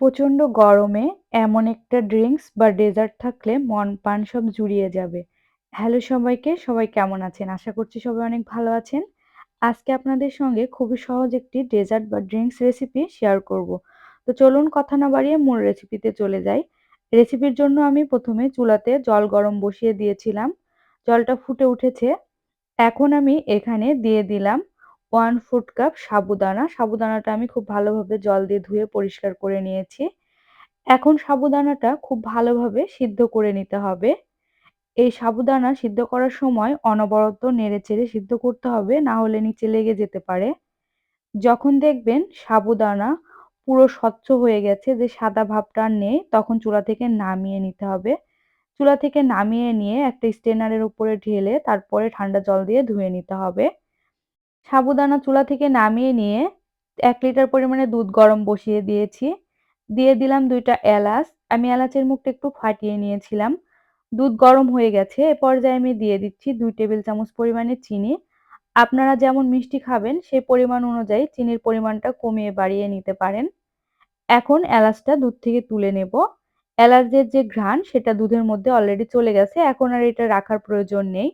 প্রচণ্ড গরমে এমন একটা ড্রিঙ্কস বা ডেজার্ট থাকলে মন প্রাণ সব জুড়িয়ে যাবে। হ্যালো সবাইকে, সবাই কেমন আছেন? আশা করছি সবাই অনেক ভালো আছেন। আজকে আপনাদের সঙ্গে খুবই সহজ একটি ডেজার্ট বা ড্রিঙ্কস রেসিপি শেয়ার করব। তো চলুন কথা না বাড়িয়ে মূল রেসিপিতে চলে যাই। রেসিপির জন্য আমি প্রথমে চুলাতে জল গরম বসিয়ে দিয়েছিলাম। জলটা ফুটে উঠেছে। এখন আমি এখানে দিয়ে দিলাম 1 ফুড কাপ সাবুদানা। সাবুদানাটা আমি খুব ভালোভাবে জল দিয়ে ধুয়ে পরিষ্কার করে নিয়েছি। এখন সাবুদানাটা খুব ভালোভাবে সিদ্ধ করে নিতে হবে। এই সাবুদানা সিদ্ধ করার সময় অনবরত নেড়েচেড়ে সিদ্ধ করতে হবে, না হলে নিচে লেগে যেতে পারে। যখন দেখবেন সাবুদানা পুরো স্বচ্ছ হয়ে গেছে, যে সাদা ভাবটা নেই, তখন চুলা থেকে নামিয়ে নিতে হবে। চুলা থেকে নামিয়ে নিয়ে একটা স্ট্রেনারের উপরে ঢেলে তারপরে ঠান্ডা জল দিয়ে ধুয়ে নিতে হবে। সাবুদানা চুলা থেকে নামিয়ে নিয়ে এক লিটার পরিমাণে দুধ গরম বসিয়ে দিয়েছি। দিয়ে দিলাম দুইটা এলাচ। আমি এলাচের মুখটা একটু ফাটিয়ে নিয়েছিলাম। দুধ গরম হয়ে গেছে। এ পর্যায়ে আমি দিয়ে দিচ্ছি দুই টেবিল চামচ পরিমাণে চিনি। আপনারা যেমন মিষ্টি খাবেন সেই পরিমাণ অনুযায়ী চিনির পরিমাণটা কমিয়ে বাড়িয়ে নিতে পারেন। এখন এলাচটা দুধ থেকে তুলে নেব। এলাচের যে ঘ্রাণ, সেটা দুধের মধ্যে অলরেডি চলে গেছে। এখন আর এটা রাখার প্রয়োজন নেই।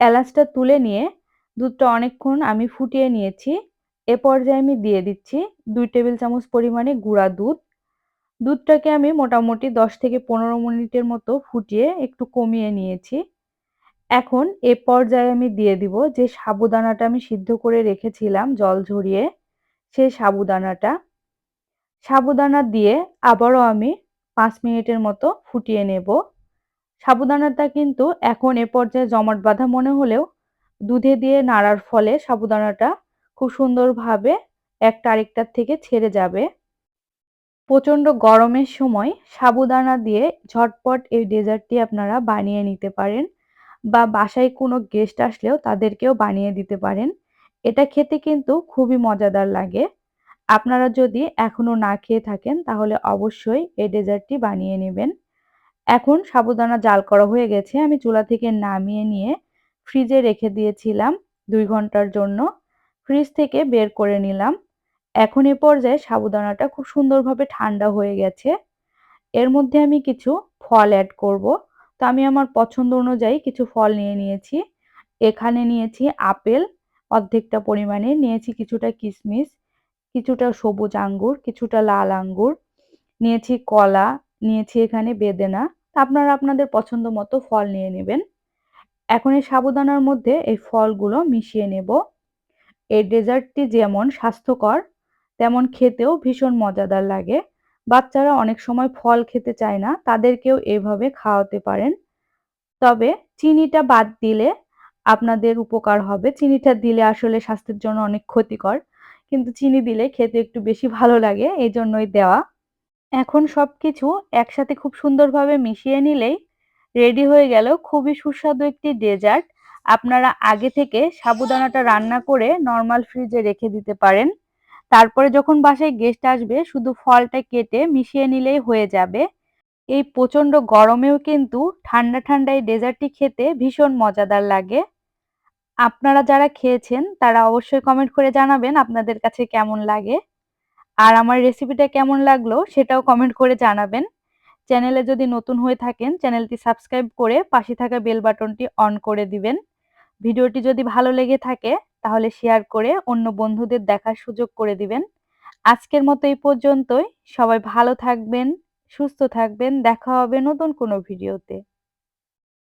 এলাচটা তুলে নিয়ে দুধটা অনেকক্ষণ আমি ফুটিয়ে নিয়েছি। এ পর্যায়ে আমি দিয়ে দিচ্ছি দুই টেবিল চামচ পরিমাণে গুঁড়া দুধ। দুধটাকে আমি মোটামুটি ১০ থেকে ১৫ মিনিটের মতো ফুটিয়ে একটু কমিয়ে নিয়েছি। এখন এ পর্যায়ে আমি দিয়ে দিব যে সাবুদানাটা আমি সিদ্ধ করে রেখেছিলাম জল ঝরিয়ে, সেই সাবুদানাটা। সাবুদানা দিয়ে আবারও আমি পাঁচ মিনিটের মতো ফুটিয়ে নেব। সাবুদানাটা কিন্তু এখন এ পর্যায়ে জমাট বাঁধা মনে হলেও দুধে দিয়ে নাড়ার ফলে সাবুদানাটা খুব সুন্দরভাবে একটা আরেকটার থেকে ছেড়ে যাবে। প্রচণ্ড গরমের সময় সাবুদানা দিয়ে ঝটপট এই ডেজার্টটি আপনারা বানিয়ে নিতে পারেন বা বাসায় কোনো গেস্ট আসলেও তাদেরকেও বানিয়ে দিতে পারেন। এটা খেতে কিন্তু খুবই মজাদার লাগে। আপনারা যদি এখনও না খেয়ে থাকেন তাহলে অবশ্যই এই ডেজার্টটি বানিয়ে নেবেন। এখন সাবুদানা জাল করা হয়ে গেছে। আমি চুলা থেকে নামিয়ে নিয়ে ফ্রিজে রেখে দিয়েছিলাম দুই ঘণ্টার জন্য। ফ্রিজ থেকে বের করে নিলাম। এখন এ পর্যায়ে সাবুদানাটা খুব সুন্দরভাবে ঠান্ডা হয়ে গেছে। এর মধ্যে আমি কিছু ফল অ্যাড করব। তো আমি আমার পছন্দ অনুযায়ী কিছু ফল নিয়ে নিয়েছি। এখানে নিয়েছি আপেল অর্ধেকটা পরিমাণে, নিয়েছি কিছুটা কিশমিশ, কিছুটা সবুজ আঙ্গুর, কিছুটা লাল আঙ্গুর, নিয়েছি কলা, নিয়েছি এখানে বেদেনা। আপনারা আপনাদের পছন্দ মতো ফল নিয়ে নেবেন। এখন এই সাবুদানার মধ্যে এই ফলগুলো মিশিয়ে নেব। এই ডেজার্টটি যেমন স্বাস্থ্যকর তেমন খেতেও ভীষণ মজাদার লাগে। বাচ্চারা অনেক সময় ফল খেতে চায় না, তাদেরকেও এভাবে খাওয়াতে পারেন। তবে চিনিটা বাদ দিলে আপনাদের উপকার হবে। চিনিটা দিলে আসলে স্বাস্থ্যের জন্য অনেক ক্ষতিকর। কিন্তু চিনি দিলে খেতে একটু বেশি ভালো লাগে, এই জন্যই দেওয়া। এখন সব কিছু একসাথে খুব সুন্দরভাবে মিশিয়ে নিলেই রেডি হয়ে গেল খুবই সুস্বাদু একটি ডেজার্ট। আপনারা আগে থেকে সাবুদানাটা রান্না করে নর্মাল ফ্রিজে রেখে দিতে পারেন। তারপরে যখন বাসায় গেস্ট আসবে শুধু ফলটা কেটে মিশিয়ে নিলেই হয়ে যাবে। এই প্রচণ্ড গরমেও কিন্তু ঠান্ডা, ঠান্ডা এই ডেজার্টটি খেতে ভীষণ মজাদার লাগে। আপনারা যারা খেয়েছেন তারা অবশ্যই কমেন্ট করে জানাবেন আপনাদের কাছে কেমন লাগে। আর আমার রেসিপিটা কেমন লাগল সেটাও কমেন্ট করে জানাবেন। চ্যানেলে যদি নতুন হয়ে থাকেন চ্যানেলটি সাবস্ক্রাইব করে পাশে থাকা বেল বাটনটি অন করে দিবেন। ভিডিওটি যদি ভালো লেগে থাকে তাহলে শেয়ার করে অন্য বন্ধুদের দেখার সুযোগ করে দিবেন। আজকের মতো এই পর্যন্তই। সবাই ভালো থাকবেন, সুস্থ থাকবেন। দেখা হবে নতুন কোনো ভিডিওতে।